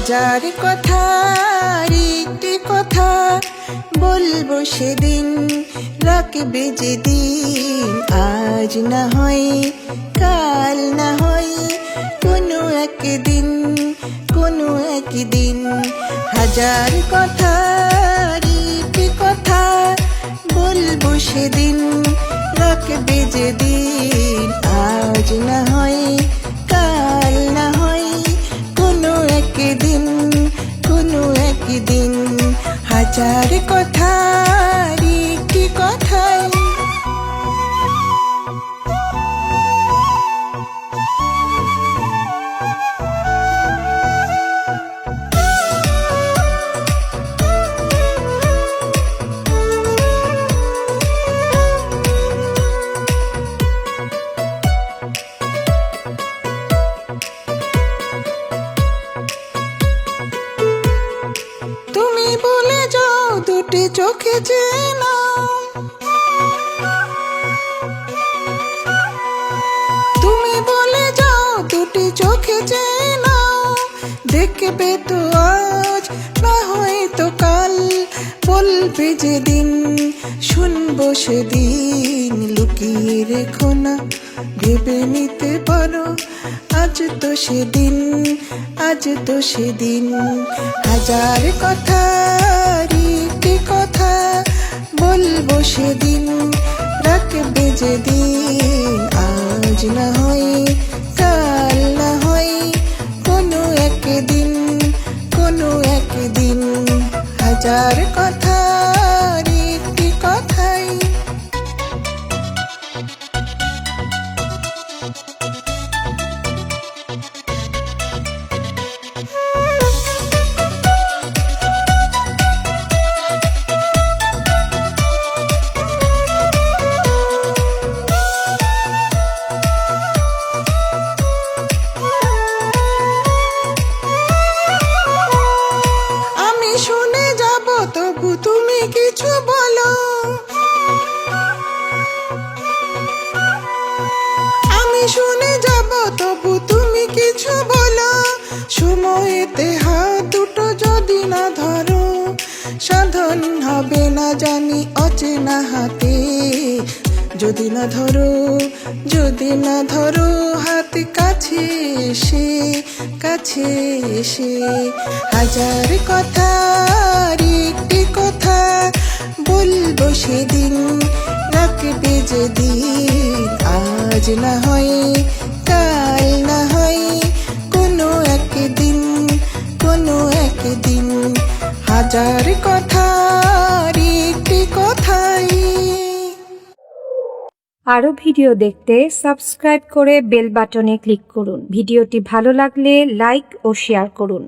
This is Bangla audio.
হাজার কথা বলব সেদিন, রাখবে যেদিন। আজ না হয়, কাল না হয়, কোনো একদিন কোনো একদিন। হাজার কথা একটি কথা বলব সেদিন, রাখবে যেদিন। আজ না হয় হাজার কথার চোখে চেনা তুমি বলে যাও দুটি চোখে চেনা দেখবে তো আজ, না হয়তো কাল। বলবে যেদিন, শুনব সেদিন। লুকিয়ে রেখো না, ভেবে নিতে পারো, আজ তো সেদিন, আজ তো সেদিন। হাজার কথা কথা বলব সেদিন, রাখবে যেদিন। আজ না হয়, কাল না হয়, কোনো একদিন কোনো একদিন। হাজার তবু তুমি কিছু বলো, সময়তে হাত দুটো যদি না ধরো, সাধন হবে না জানি অচেনা হাতে। যদি না ধরো, যদি না ধরো, হাত কাছে এসে কাছে এসে। হাজার কথা একটি কথা বলব সেদিন, রাখবে যেদিন। আজ না হয় হাজার কথা কথাই। আরও ভিডিও দেখতে সাবস্ক্রাইব করে বেল বাটনে ক্লিক করুন। ভিডিওটি ভালো লাগলে লাইক ও শেয়ার করুন।